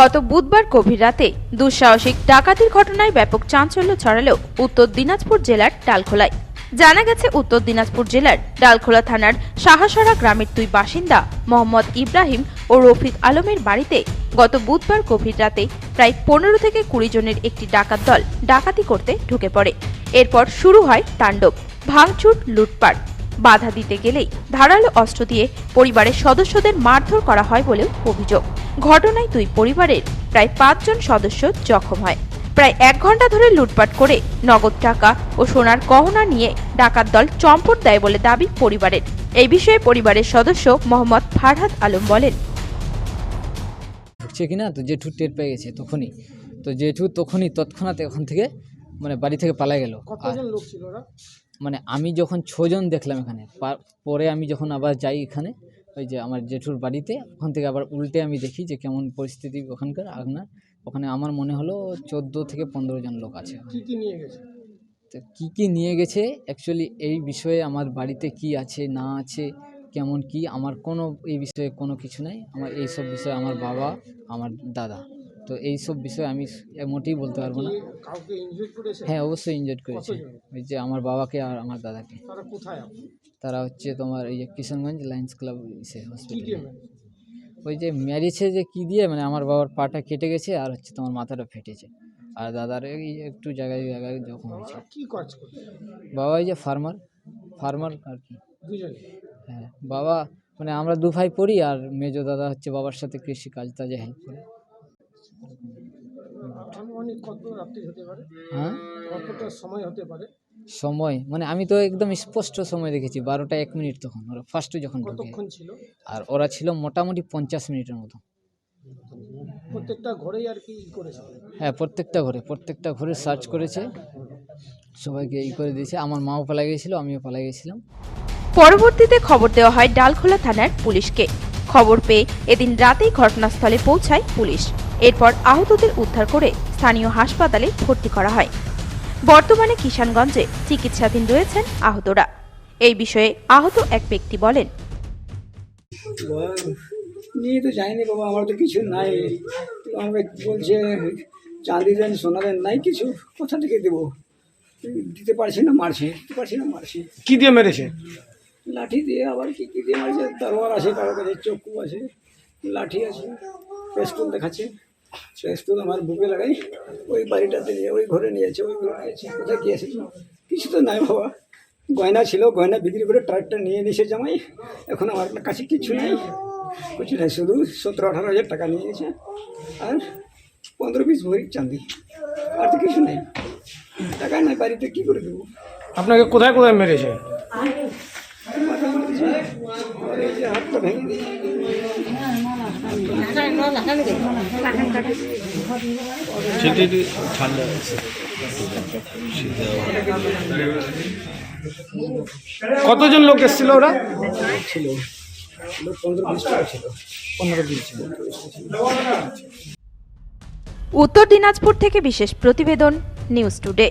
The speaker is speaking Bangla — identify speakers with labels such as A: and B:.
A: গত বুধবার গভীর রাতে দুঃসাহসিক ডাকাতির ঘটনায় ব্যাপক চাঞ্চল্য ছড়ালেও উত্তর দিনাজপুর জেলার ডালখোলায়। জানা গেছে, উত্তর দিনাজপুর জেলার ডালখোলা থানার সাহাসরা গ্রামের দুই বাসিন্দা মোহাম্মদ ইব্রাহিম ও রফিক আলমের বাড়িতে গত বুধবার গভীর রাতে প্রায় পনেরো থেকে কুড়ি জনের একটি ডাকাত দল ডাকাতি করতে ঢুকে পড়ে। এরপর শুরু হয় তাণ্ডব, ভাঙচুর, লুটপাট। বাধা দিতে গেলেই ধারালো অস্ত্র দিয়ে পরিবারের সদস্যদের মারধর করা হয় বলেও অভিযোগ। ঘটনায় দুই পরিবারের প্রায় পাঁচজন সদস্য জখম হয়। প্রায় এক ঘণ্টা ধরে লুটপাট করে নগদ টাকা ও সোনার গহনা নিয়ে ডাকাত দল চম্পট দেয় বলে দাবি পরিবারের। এই বিষয়ে পরিবারের সদস্য মোহাম্মদ ফারহাদ আলম বলেন,
B: ঢুকছে কিনা? তো জেঠু টের পেয়ে গেছে তখনই। তো জেঠু তখনই তৎক্ষণাৎ এখন থেকে মানে বাড়ি থেকে পালা গেল। আর
C: কতজন লোক ছিল ওরা?
B: মানে আমি যখন ছজন দেখলাম এখানে পরে আমি যখন আবার যাই এখানে ওই যে আমার জেঠুর বাড়িতে ওখান থেকে আবার উল্টে আমি দেখি যে কেমন পরিস্থিতি ওখানকার। আপনার ওখানে আমার মনে হলো চোদ্দ থেকে পনেরো জন লোক আছে
C: কি কি নিয়ে গেছে?
B: তো কী কী নিয়ে গেছে অ্যাকচুয়ালি এই বিষয়ে আমার বাড়িতে কি আছে না আছে কেমন কি আমার কোনো এই বিষয়ে কোনো কিছু নাই। আমার এই সব বিষয়ে আমার বাবা আমার দাদা। তো এই সব বিষয়ে আমি মোটেই বলতে পারব না। হ্যাঁ অবশ্যই ইনজয়েড করেছে? ওই যে আমার বাবাকে আর আমার দাদাকে।
C: তারা
B: হচ্ছে তোমার এই যে কিশনগঞ্জ লায়ন্স ক্লাব হসপিটাল ওই যে মেরেছে যে কি দিয়ে মানে আমার বাবার পাটা কেটে গেছে আর হচ্ছে তোমার মাথাটা ফেটেছে। আর দাদার এই একটু জায়গায় জায়গায় জখম হয়েছে। বাবা এই যে ফার্মার ফার্মার আর কি। হ্যাঁ বাবা মানে আমরা দু ভাই পড়ি আর মেজো দাদা হচ্ছে বাবার সাথে কৃষি কাজ তাজে হেল্প করে।
C: আনুমানিক কত রাত্রি হতে পারে?
B: হ্যাঁ?
C: কতটা সময় হতে পারে?
B: সময়? মানে আমি তো একদম স্পষ্ট সময় দেখেছি বারোটা এক মিনিট তখন ওরা ফার্স্টে যখন ঢুকে।
C: কতক্ষণ ছিল?
B: আর ওরা ছিল মোটামুটি পঞ্চাশ মিনিটের মতো।
C: প্রত্যেকটা ঘরেই আর কি করেছে?
B: হ্যাঁ প্রত্যেকটা ঘরে প্রত্যেকটা ঘরে সার্চ করেছে। সবাইকে ই করে দিয়েছে। আমার মাও পালা গিয়েছিল আমিও পালা গেছিলাম।
A: পরবর্তীতে খবর দেওয়া হয় ডালখোলা থানার পুলিশকে। খবর পেয়ে এদিন রাতেই ঘটনাস্থলে পৌঁছায় পুলিশ। এরপর আহতদের উদ্ধার করে স্থানীয় হাসপাতালে ভর্তি করা হয়। বর্তমানে কিষানগঞ্জে চিকিৎসাধীন রয়েছেন আহতরা। এই বিষয়ে আহত এক ব্যক্তি বলেন
D: নিয়ে তো যায়নি বাবা আমার তো কিছু নাই। তো আমাকে বলছে চাঁদি দেন সোনা দেন নাই কিছু কোথা থেকে দেবো? দিতে পারছি না মারছি দিতে পারছি না মারছি।
C: কি দিয়ে মেরেছে?
D: লাঠি দিয়ে আবার কি কি দিয়ে মারছে? তরোয়ার আছে কারও কাছে চক্ষু আছে লাঠি আছে। পেস্টুল দেখাচ্ছে পেস্টুল আমার বুকে লাগাই ওই বাড়িটাতে নিয়ে ওই ঘরে নিয়েছে ওই ঘরে নিয়েছে কোথায় গিয়েছে কিছু তো নাই বাবা গয়না ছিল গয়না বিক্রি করে ট্রাকটা নিয়ে নিয়েছে জামাই এখন আমার কাছে কিছু নেই কিছু নেই শুধু সতেরো আঠারো হাজার টাকা নিয়ে গেছে আর পনেরো পিস ভরি চাঁদি আর তো কিছু নেই টাকা নাই বাড়িতে কী করে দেবো
C: আপনাকে কোথায় কোথায় মেরেছে
D: মাথা মারছে হাতটা ভেঙে দিয়েছে
C: কতজন লোক এসেছিল ওরা? ছিল
A: উত্তর দিনাজপুর থেকে বিশেষ প্রতিবেদন নিউজ টুডে।